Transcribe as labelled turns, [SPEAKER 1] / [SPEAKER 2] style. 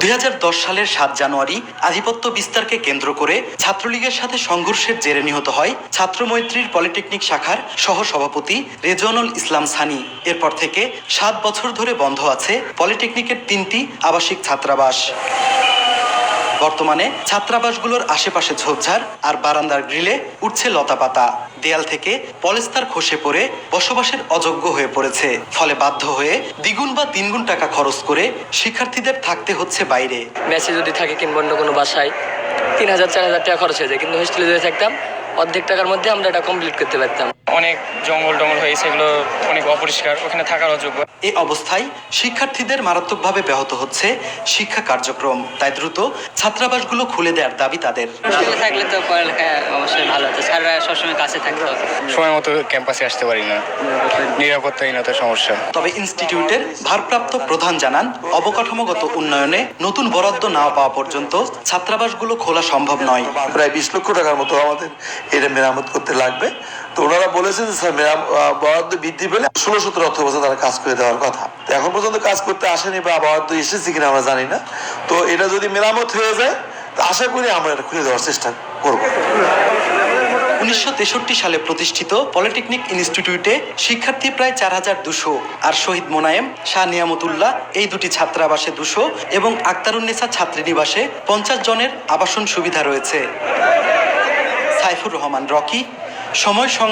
[SPEAKER 1] দুই হাজার দশ সালের সাত জানুয়ারি আধিপত্য বিস্তারকে কেন্দ্র করে ছাত্রলীগের সাথে সংঘর্ষের জেরে নিহত হয় ছাত্রমৈত্রীর পলিটেকনিক শাখার সহসভাপতি রেজওয়ানুল ইসলাম সানি। এরপর থেকে সাত বছর ধরে বন্ধ আছে পলিটেকনিকের তিনটি আবাসিক ছাত্রাবাস। বর্তমানে ছাত্রাবাসগুলোর আশেপাশে ঝোপঝাড় আর বারান্দার গ্রিলে উঠছে লতাপাতা। দেয়াল থেকে পলেস্তার খসে পড়ে বসবাসের অযোগ্য হয়ে পড়েছে। ফলে বাধ্য হয়ে দ্বিগুণ বা তিনগুণ টাকা খরচ করে শিক্ষার্থীদের থাকতে হচ্ছে বাইরে।
[SPEAKER 2] মেসে যদি থাকে কিংবা অন্য কোনো বাসায়, তিন হাজার, চার হাজার টাকা খরচ হয়ে যায়। কিন্তু হোস্টেলে যদি থাকতাম, অর্ধেক টাকার মধ্যে আমরা এটা কমপ্লিট করতে পারতাম।
[SPEAKER 3] অনেক জঙ্গল টঙ্গল হয়েছে এগুলো অনেক অপরিষ্কার ওখানে থাকার অযোগ্য
[SPEAKER 1] এই অবস্থায় শিক্ষার্থীদের মারাত্মকভাবে ব্যাহত হচ্ছে শিক্ষা কার্যক্রম। তাই দ্রুত ছাত্রাবাসগুলো খুলে দেওয়ার দাবি তাদের।
[SPEAKER 4] থাকলে তো পড়ালেখা অবশ্যই ভালো হতো। স্যাররা সবসময় কাছে থাকতো।
[SPEAKER 3] সময় মতো ক্যাম্পাসে আসতে পারি না। নিরাপত্তাহীনতার সমস্যা।
[SPEAKER 1] তবে ইনস্টিটিউটের ভারপ্রাপ্ত প্রধান জানান অবকাঠামোগত উন্নয়নে নতুন বরাদ্দ না পাওয়া পর্যন্ত ছাত্রাবাসগুলো খোলা সম্ভব নয়।
[SPEAKER 5] প্রায় বিশ লক্ষ টাকার মতো আমাদের এটা মেরামত করতে লাগবে। তো ওনারা বলেছেন যে, স্যার বরাদ্দ বৃদ্ধি পেলে ষোলো সতেরো অর্থ বছর তারা কাজ করে দেওয়ার কথা। তো এখন পর্যন্ত কাজ করতে আসেনি বা বরাদ্দ এসেছে কিনা আমরা জানি না। তো এটা যদি মেরামত হয়ে যায় আশা করি আমরা এটা খুলে দেওয়ার চেষ্টা করব।
[SPEAKER 1] উনিশশো সালে প্রতিষ্ঠিত পলিটেকনিক ইনস্টিটিউটে শিক্ষার্থী প্রায় চার হাজার দুশো আর শহীদ মোনায়েম শাহ নিয়ামতুল্লাহ এই দুটি ছাত্রাবাসে দুশো এবং আক্তারুন্নেসা ছাত্রীনিবাসে পঞ্চাশ জনের আবাসন সুবিধা রয়েছে। সাইফুর রহমান, রকি সময় সংবাদ